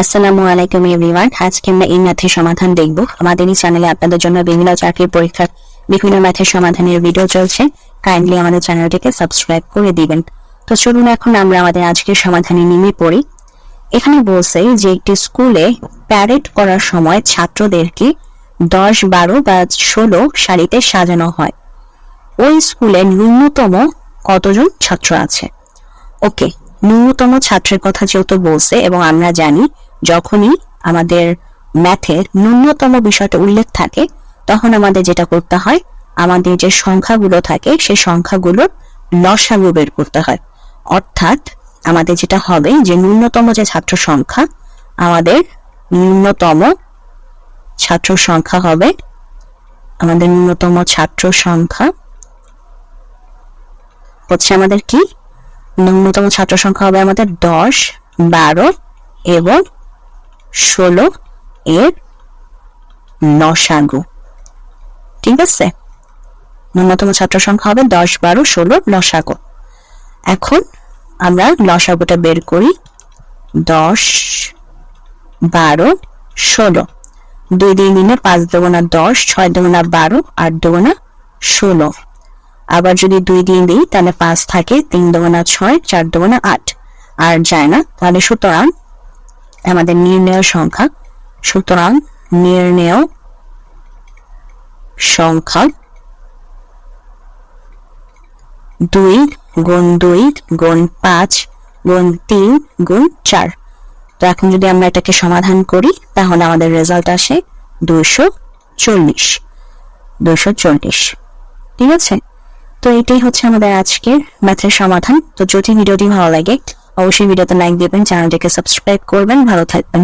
আসসালামু আলাইকুম এভরিওয়ান। আজকে আমরা এই ম্যাথের সমাধান দেখব। আমাদের এই চ্যানেলে আপনাদের জন্য বিভিন্ন চাকরির পরীক্ষার বিভিন্ন ম্যাথের সমাধানের ভিডিও চলছে। কাইন্ডলি আমাদের চ্যানেলটিকে সাবস্ক্রাইব করে দিবেন। তো চলুন এখন আমরা আমাদের আজকের সমাধানে নেমে পড়ি। এখানে বলছে যে একটি স্কুলে প্যারেড করার সময় ছাত্রদেরকে দশ, বারো বা ষোলো সারিতে সাজানো হয়। ওই স্কুলে ন্যূনতম কতজন ছাত্র আছে? ওকে ন্যূনতম ছাত্রের কথা যেহেতু বলছে এবং আমরা জানি যখনই আমাদের ম্যাথের ন্যূনতম বিষয়টা উল্লেখ থাকে, তখন আমাদের যেটা করতে হয়, আমাদের যে সংখ্যাগুলো থাকে, সেই সংখ্যাগুলোর লসাগু বের করতে হয়। অর্থাৎ আমাদের যেটা হবে যে ন্যূনতম যে ছাত্র সংখ্যা, আমাদের ন্যূনতম ছাত্র সংখ্যা হবে, আমাদের ন্যূনতম ছাত্র সংখ্যা হচ্ছে আমাদের কি? ন্যূনতম ছাত্র সংখ্যা হবে আমাদের দশ, বারো এবং ষোলো এর লসাগু ঠিক আছে? ন্যূনতম ছাত্র সংখ্যা হবে দশ, বারো, ষোলো লসাগু এখন আমরা লসাগুটা বের করি। দশ, বারো, ষোলো। দুই দিন দিনে পাঁচ দেবো না দশ, ছয় দেবো না বারো, আট দেবো না ষোলো। আবার যদি দুই দিন দিই, তাহলে পাঁচ থাকে, তিন দেবো না ছয়, চার দেবো না আট। আর যায় না, তাহলে সুতরাং আমাদের নির্ণয় সংখ্যা। সুতরাং নির্ণয় সংখ্যা দুই গুণ দুই গুণ পাঁচ গুণ তিন গুণ চার। তো এখন যদি আমরা এটাকে সমাধান করি, তাহলে আমাদের রেজাল্ট আসে দুশো চল্লিশ। দুশো চল্লিশ। ঠিক আছে? তো এটাই হচ্ছে আমাদের আজকের ম্যাথের সমাধান। তো যদি ভিডিওটি ভালো লাগে অবশ্যই ভিডিওতে লাইক দিবেন চ্যানেলটিকে সাবস্ক্রাইব করবেন ভালো থাকবেন।